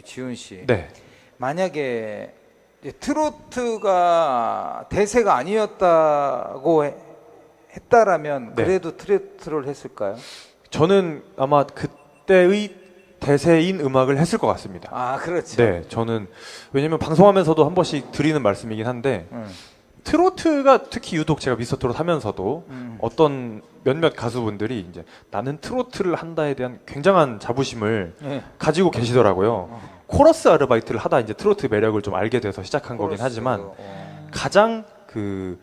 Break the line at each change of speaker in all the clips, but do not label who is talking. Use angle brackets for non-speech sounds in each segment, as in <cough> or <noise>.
우리 지훈 씨
네.
만약에 트로트가 대세가 아니었다고 해- 했다라면
네.
그래도 트로트를 했을까요?
저는 아마 그때의 대세인 음악을 했을 것 같습니다.
아 그렇죠.
네, 저는 왜냐면 방송하면서도 한 번씩 드리는 말씀이긴 한데
음,
트로트가 특히 유독 제가 미스터 트롯 하면서도
음.
어떤 몇몇 가수분들이 이제 나는 트로트를 한다에 대한 굉장한 자부심을
예.
가지고 계시더라고요. 코러스 아르바이트를 하다 이제 트로트 매력을 좀 알게 돼서 시작한 거긴
코러스,
하지만
어.
가장 그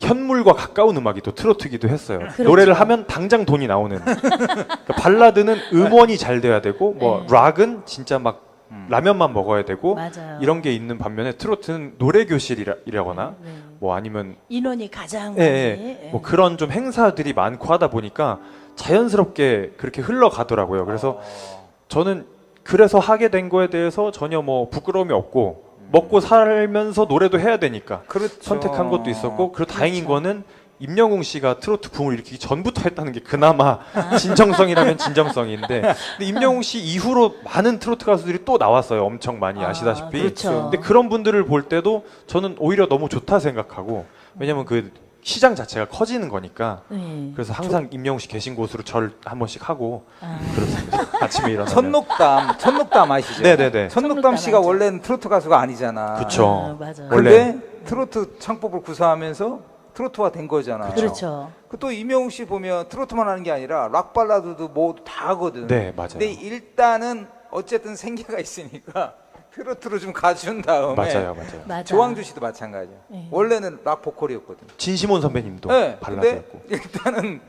현물과 가까운 음악이 또 트로트기도 했어요.
그렇죠.
노래를 하면 당장 돈이 나오는. 그러니까 발라드는 <laughs> 음원이 잘 돼야 되고 뭐
네.
락은 진짜 막
음.
라면만 먹어야 되고
맞아요.
이런 게 있는 반면에 트로트는 노래 교실이라거나
네.
뭐 아니면
인원이 가장
예,
많이
예.
예.
뭐 그런 좀 행사들이 많고 하다 보니까 자연스럽게 그렇게 흘러가더라고요. 그래서
어.
저는 그래서 하게 된 거에 대해서 전혀 뭐 부끄러움이 없고 먹고 살면서 노래도 해야 되니까
그렇죠.
선택한 것도 있었고 그리고 다행인
그렇죠.
거는 임영웅 씨가 트로트 붐을 일으키기 전부터 했다는 게 그나마 진정성이라면 진정성인데 <laughs> 근데 임영웅 씨 이후로 많은 트로트 가수들이 또 나왔어요 엄청 많이
아,
아시다시피
그렇죠.
근데 그런 분들을 볼 때도 저는 오히려 너무 좋다 생각하고 왜냐면 그 시장 자체가 커지는 거니까
네.
그래서 항상 임영웅 씨 계신 곳으로 절 한 번씩 하고
아,
그렇습니다 아침에 일어나면
천녹담, 천녹담 아시죠?
네네네.
천녹담
천녹담
씨가. 원래는 트로트 가수가 아니잖아.
그쵸.
아, 맞아요.
원래-
근데 트로트 창법을 구사하면서 트로트화 된 거잖아.
그렇죠.
그 또 이명웅 씨 보면 트로트만 하는 게 아니라 락 발라드도 뭐다 하거든.
네 맞아요
근데 일단은 어쨌든 생계가 있으니까 <laughs> 트로트로 좀 가준 다음에
맞아요 맞아요
맞아.
조항주 씨도 마찬가지야.
네.
원래는 락 보컬이었거든.
진시몬 선배님도
네,
발라드였고
근데 일단은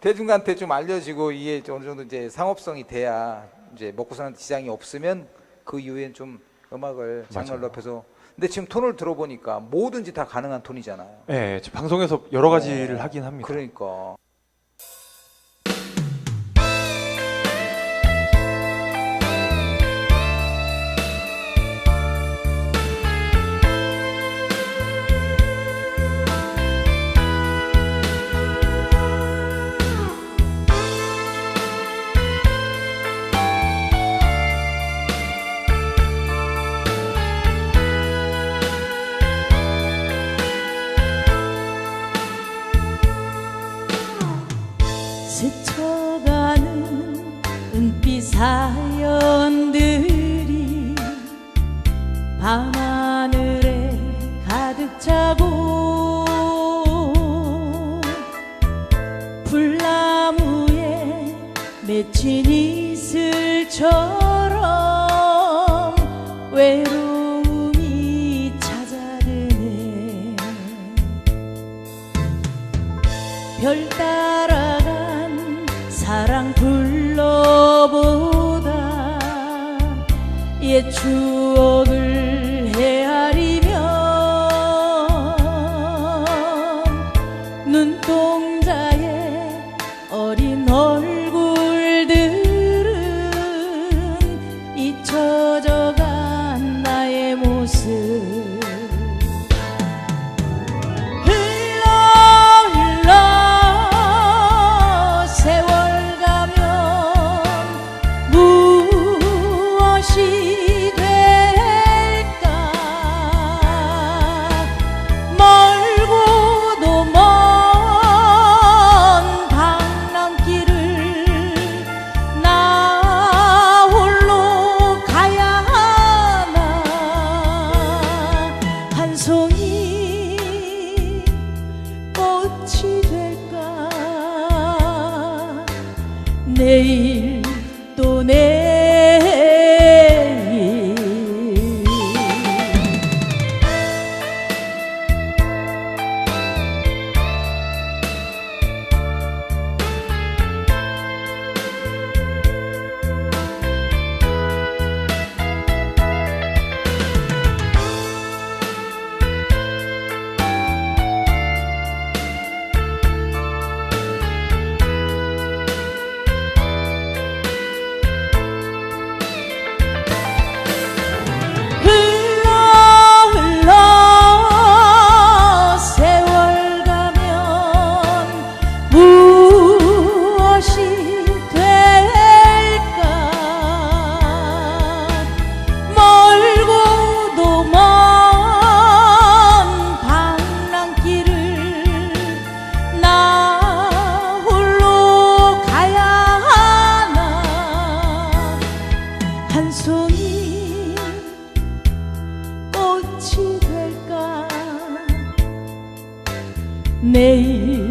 대중한테 좀 알려지고 이게 어느 정도 이제 상업성이 돼야 이제 먹고 사는 지장이 없으면 그 이후엔 좀 음악을 장르를. 넓혀서 근데 지금 톤을 들어보니까 뭐든지 다 가능한 톤이잖아요.
네, 방송에서 여러 가지를
어,
하긴 합니다.
그러니까
스쳐가는 은빛 사연들이 밤하늘에 가득 차고 불나무에 맺힌 이슬처럼 사랑 불러보다 옛 추억을 헤아리며 눈동자의 어린 얼굴 내일 또내 Mê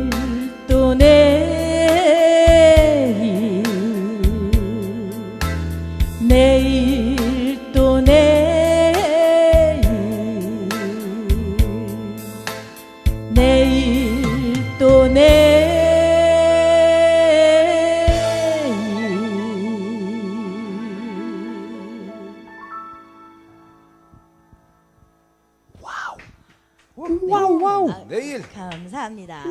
내일
내일.
감사합니다.